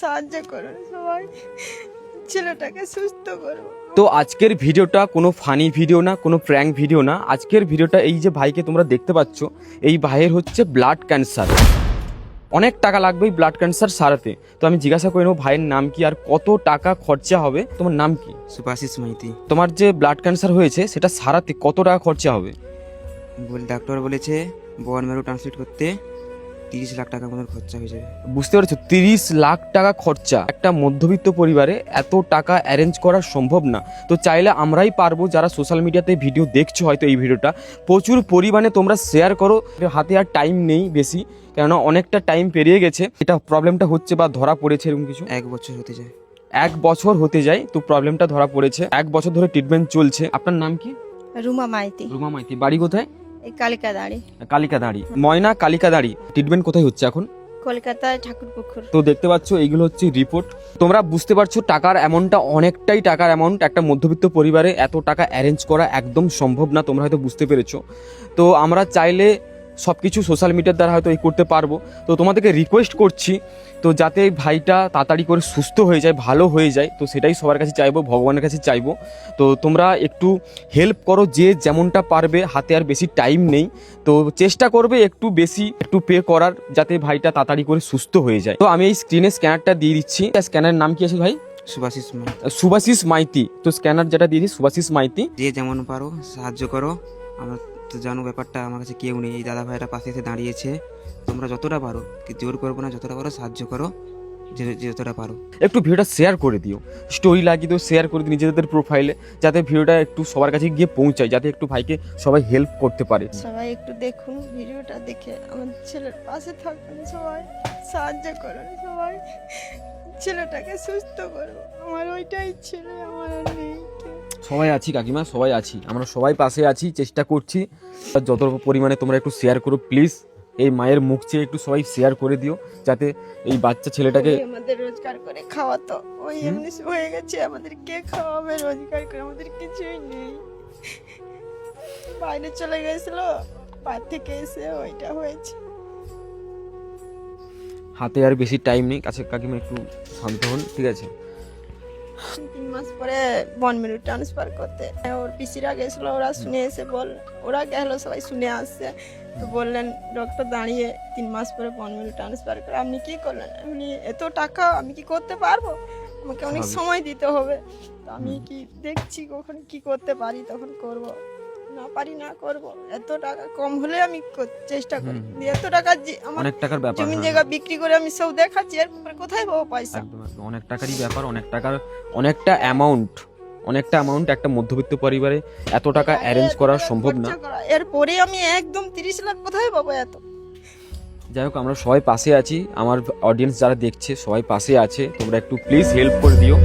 সাহায্য করুন সবাই। ছেলেটাকে সুস্থ করব তো আজকের ভিডিওটা কোনো ফানি ভিডিও না কোনো প্র্যাঙ্ক ভিডিও না। আজকের ভিডিওটা এই যে ভাইকে তোমরা দেখতে পাচ্ছ এই ভাইয়ের হচ্ছে ব্লাড ক্যান্সার অনেক টাকা লাগবে এই ব্লাড ক্যান্সার সারাতে। তো আমি জিজ্ঞাসা করে নেব ভাইয়ের নাম কি আর কত টাকা খরচা হবে? তোমার নাম কি? সুভাষিস মাইতি। তোমার যে ব্লাড ক্যান্সার হয়েছে সেটা সারাতে কত টাকা খরচা হবে? বল ডাক্তার বলেছে বোন মেরু ট্রান্সলেট করতে। তিরিশ লাখ টাকা আমাদের খরচা হয়ে যাবে। বুঝতে পেরেছ? তিরিশ লাখ টাকা খরচা একটা মধ্যবিত্ত পরিবারে এত টাকা অ্যারেঞ্জ করা সম্ভব না। তো চাইলে আমরাই পারব যারা সোশ্যাল মিডিয়াতে ভিডিও দেখছ হয়তো এই ভিডিওটা প্রচুর পরিমাণে তোমরা শেয়ার করো। হাতে আর টাইম নেই বেশি কেননা অনেকটা টাইম পেরিয়ে গেছে। এটা প্রবলেমটা হচ্ছে বা ধরা পড়েছে এরকম কিছু? এক বছর হতে যায়। এক বছর হতে যায় তো প্রবলেমটা ধরা পড়েছে। এক বছর ধরে ট্রিটমেন্ট চলছে। আপনার নাম কি? রুমা মাইতি। রুমা মাইতি। বাড়ি কোথায়? এই কালিকা দাঁড়ি ময়না কালিকাদাড়ি। ট্রিটমেন্ট কোথায় হচ্ছে এখন? কলকাতায় ঠাকুরপুকুর। তো দেখতে পাচ্ছ এইগুলো হচ্ছে রিপোর্ট তোমরা বুঝতে পারছ টাকার অ্যামাউন্টটা অনেকটাই টাকার অ্যামাউন্ট একটা মধ্যবিত্ত পরিবারে এত টাকা অ্যারেঞ্জ করা একদম সম্ভব না তোমরা হয়তো বুঝতে পেরেছ। তো আমরা চাইলে সব কিছু সোশ্যাল মিডিয়ার দ্বারা হয়তো এই করতে পারব। তো তোমাদেরকে রিকোয়েস্ট করছি তো যাতে এই ভাইটা তাড়াতাড়ি করে সুস্থ হয়ে যায় ভালো হয়ে যায় তো সেটাই সবার কাছে চাইব ভগবানের কাছে চাইব। তো তোমরা একটু হেল্প করো যে যেমনটা পারবে হাতে আর বেশি টাইম নেই। তো চেষ্টা করবে একটু বেশি একটু পে করার যাতে ভাইটা তাড়াতাড়ি করে সুস্থ হয়ে যায়। তো আমি এই স্ক্রিনে স্ক্যানারটা দিয়ে দিচ্ছি। স্ক্যানারের নাম কি আছে ভাই? মাইতি। সুভাশিস মাইতি। তো স্ক্যানার যেটা দিয়ে দিই সুভাশিস মাইতি। যে যেমন পারো সাহায্য করো। আমরা তো জানো ব্যাপারটা আমার কাছে কেউ নেই। এই দাদা ভাইরা পাশে এসে দাঁড়িয়েছে। তোমরা যতটা পারো জোর করব না যতটা পারো সাহায্য করো যতটা পারো। একটু ভিডিওটা শেয়ার করে দিও। স্টোরি লাগিয়ে দিও শেয়ার করে দিও নিজেদের প্রোফাইলে যাতে ভিডিওটা একটু সবার কাছে গিয়ে পৌঁছায় যাতে একটু ভাইকে সবাই হেল্প করতে পারে। সবাই একটু দেখুন ভিডিওটা দেখে আমার ছেলের পাশে থাকুন সবাই সাহায্য করুন সবাই। ছেলেটাকে সুস্থ করো আমার ওইটাই ছেলে আমার আর নেই। সবাই আছি কাকিমা সবাই আছি। আমরা সবাই পাশে আছি চেষ্টা করছি। যত পরিমাণে তোমরা একটু শেয়ার করো প্লিজ এই মায়ের মুখ চেয়ে একটু সবাই শেয়ার করে দিও যাতে এই বাচ্চা ছেলেটাকে আমাদের রোজগার করে খাওয়াতো ওই এমনি হয়ে গেছে আমাদের কে খাওয়াবে রোজগার করে? আমাদের কিছুই নেই। বাইরে চলে গেছিল বাইরে থেকে এসে ওইটা হয়েছে। হাতে আর বেশি টাইম নেই। কাছে কাকিমা একটু শান্ত হন ঠিক আছে? তিন মাস পরে বনমেরু ট্রান্সফার করতে। ওর পিসিরা গেছিল ওরা শুনে এসে বল ওরা গেলো সবাই শুনে আসছে। তো বললেন ডক্টর দাঁড়িয়ে তিন মাস পরে বনমেরু ট্রান্সফার করে। আপনি কি করলেন? এমনি এত টাকা আমি কি করতে পারব? আমাকে অনেক সময় দিতে হবে। তো আমি কি দেখছি কখন কি করতে পারি তখন করব। না পারি না করব। এত টাকা কম হলে আমি চেষ্টা করি এত টাকা আমার অনেক টাকার ব্যাপার জমি হ্যাঁ। জায়গা বিক্রি করে আমি সব দেখাচ্ছি এরপরে কোথায় পাবো পয়সা? অনেক টাকারই ব্যাপার অনেক টাকার অনেকটা অ্যামাউন্ট অনেকটা অ্যামাউন্ট একটা মধ্যবিত্ত পরিবারে এত টাকা অ্যারেঞ্জ করা সম্ভব না। এরপরে আমি একদম তিরিশ লাখ কোথায় পাবো এত? যাই হোক আমরা সবাই পাশে আছি। আমার অডিয়েন্স যারা দেখছে সবাই পাশে আছে। তোমরা একটু প্লিজ হেল্প করে দিও।